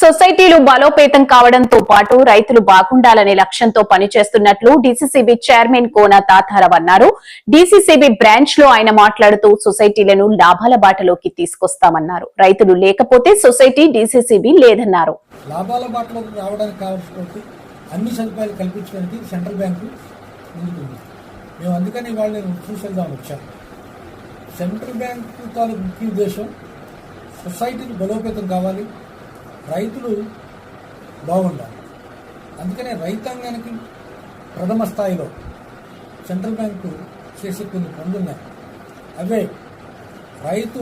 సొసైటీలు బలోపేతం కావడంతో పాటు రైతులు బాగుండాలనే లక్ష్యంతో పనిచేస్తున్నట్లు డీసీసీబీ చైర్మన్ కోన తాతారావు అన్నారు. డీసీసీబీ బ్రాంచ్లో ఆయన మాట్లాడుతూ సొసైటీలను లాభాల బాటలోకి తీసుకొస్తామన్నారు. రైతులు లేకపోతే సొసైటీ డీసీసీబీ లేదన్నారు. లాభాల బాటలోకి రావడానికి కావాల్సినటువంటి అన్ని సదుపాయాలు కల్పించడానికి సెంట్రల్ బ్యాంకు ముందుకుంది. మేము అందుకని నేను చూసేద్దాం వచ్చాను సెంట్రల్ బ్యాంకు తాలూకు ముఖ్య ఉద్దేశం సొసైటీకి బలోపేతం కావాలి. రైతులు బాగుండాలి. అందుకనే రైతాంగానికి ప్రథమ స్థాయిలో సెంట్రల్ బ్యాంకు చేసే కొన్ని పనులున్నాయి అవే రైతు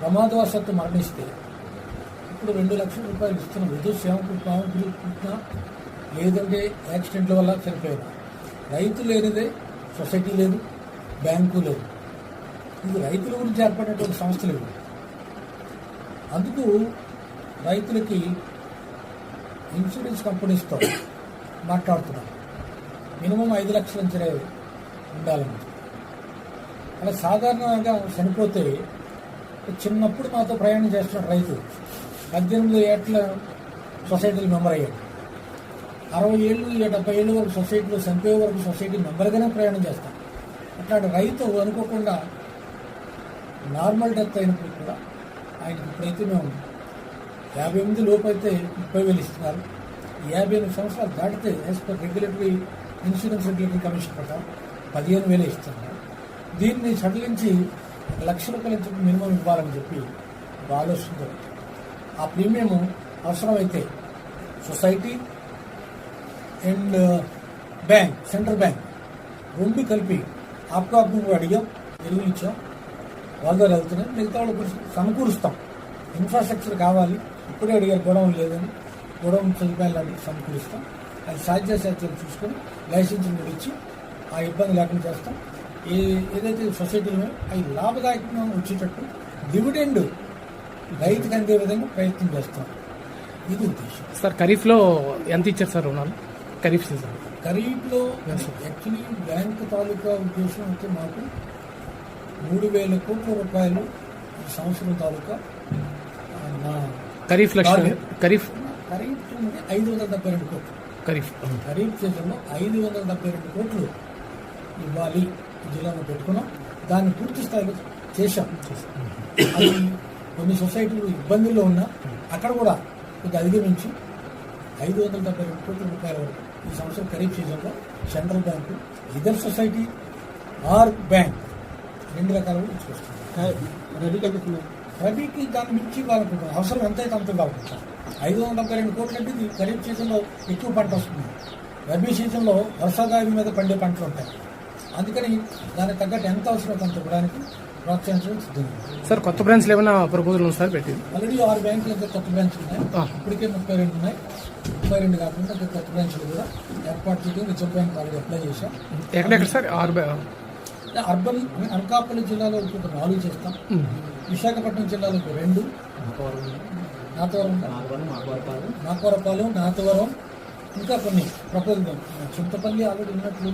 ప్రమాదవశాత్తు మరణిస్తే ఇప్పుడు రెండు లక్షల రూపాయలు ఇస్తున్నాం ఏదో సేవకుంటున్నా లేదంటే యాక్సిడెంట్ల వల్ల చనిపోయినా. రైతు లేనిదే సొసైటీ లేదు బ్యాంకు లేదు. ఇది రైతుల గురించి ఏర్పడినటువంటి సంస్థలు ఇవి. అందుకు రైతులకి ఇన్సూరెన్స్ కంపెనీస్తో మాట్లాడుతున్నాం. మినిమం ఐదు లక్షల నుంచి ఉండాలని అలా సాధారణంగా చనిపోతే చిన్నప్పుడు మాతో ప్రయాణం చేస్తున్న రైతు పద్దెనిమిది ఏట్ల సొసైటీలు మెంబర్ అయ్యాడు. అరవై ఏళ్ళు డెబ్బై ఏళ్ళు వరకు సొసైటీలో చనిపోయే వరకు సొసైటీ మెంబర్గానే ప్రయాణం చేస్తాం. అట్లాంటి రైతు అనుకోకుండా నార్మల్ డెత్ అయినప్పుడు కూడా ఇప్పుడైతే మేము యాభై ఎనిమిది లోపు అయితే ముప్పై వేలు ఇస్తున్నారు. యాభై ఎనిమిది సంవత్సరాలు దాటితే as per regulatory insurance regulatory commission ప్రకారం పదిహేను వేలే ఇస్తున్నారు. దీన్ని సడలించి ఒక లక్ష రూపాయల నుంచి మినిమం ఇవ్వాలని చెప్పి ఒక ఆలోచనతో ఆ ప్రీమియం అవసరమైతే society and uh, bank central bank రెండు కలిపి ఆప్కాపు అడిగాం ఎరువులు ఇచ్చాం వాళ్ళు వెళ్తున్నాయి మిగతా వాళ్ళు సమకూరుస్తాం. ఇన్ఫ్రాస్ట్రక్చర్ కావాలి. ఇప్పుడే అడిగారు గొడవం లేదని. గొడవం సదుపాయాలు సమకూరుస్తాం. అది సాధ్య సాధ్యాలు చూసుకొని లైసెన్స్ కూడా ఇచ్చి ఆ ఇబ్బంది లేకుండా చేస్తాం. ఏ ఏదైతే సొసైటీలో అవి లాభదాయకంగా వచ్చేటట్టు డివిడెండ్ రైతుకి అందే విధంగా ప్రయత్నం చేస్తాం. ఇది ఉద్దేశం. సార్ ఖరీఫ్లో ఎంత ఇచ్చారు సార్ రుణాలు? ఖరీఫ్ సీజన్. ఖరీఫ్లో యాక్చువల్లీ బ్యాంక్ తాలూకా ఉద్దేశం అయితే మాకు మూడు వేల కోట్ల రూపాయలు సంవత్సరం తాలూకా ఖరీఫ్ Target. ఖరీఫ్ ఖరీఫ్ ఐదు వందల డెబ్బై రెండు కోట్లు. ఖరీఫ్. ఖరీఫ్ సీజన్లో ఐదు వందల డెబ్బై రెండు కోట్లు ఇవ్వాలి. జిల్లాలో పెట్టుకున్నాం. దాన్ని పూర్తి స్థాయిలో చేశాం. అది కొన్ని సొసైటీలు ఇబ్బందుల్లో ఉన్నా అక్కడ కూడా కొద్దిగా అధిగమించి ఐదు వందల డెబ్బై రెండు కోట్ల రూపాయల వరకు ఈ సంవత్సరం ఖరీఫ్ సీజన్లో సెంట్రల్ బ్యాంకు ఇదర్ సొసైటీ ఆర్ బ్యాంక్ రెండు రకాలుగా ఇచ్చుకొస్తుంది రబీకి దాన్ని మించి ఇవ్వాలనుకుంటున్నాం అవసరం ఎంతైతే అంత ఇవ్వాలనుకుంటాం ఐదు వందల డెబ్బై రెండు కోట్లు అంటే ఇది ఖరీఫ్ సీజన్లో ఎక్కువ పంట వస్తుంది. రబీ సీజన్లో వర్షాకాలం మీద పండే పంటలు ఉంటాయి. అందుకని దానికి తగ్గట్టు ఎంత అవసరం అంత ఇవ్వడానికి ప్రోత్సహించడం సిద్ధంగా సార్ కొత్త బ్రాంచ్లు ఏమైనా ప్రపోజల్ ఉంది సార్ పెట్టింది ఆల్రెడీ ఆరు బ్యాంకులు అయితే కొత్త బ్రాంచ్లు ఉన్నాయి. ఇప్పటికే ముప్పై రెండు ఉన్నాయి. ముప్పై రెండు కాకుండా ఇంకా కొత్త బ్రాంచ్లు కూడా ఏర్పాటు చేయడం రిజర్వ్ బ్యాంక్ ఆల్రెడీ అప్లై చేశాం. ఎక్కడెక్కడ సార్? ఆరు బ్యా- అర్బన్ అనకాపల్లి జిల్లాలో ఇంకొక నాలుగు చేస్తాం. విశాఖపట్నం జిల్లాలో ఒక రెండు. నాతవరం. నాకవరపాలెం నాతవరం ఇంకా కొన్ని ప్రపోజల్ చింతపల్లి ఆల్రెడీ ఉన్నట్లు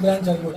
బ్రాంచ్ అది కూడా.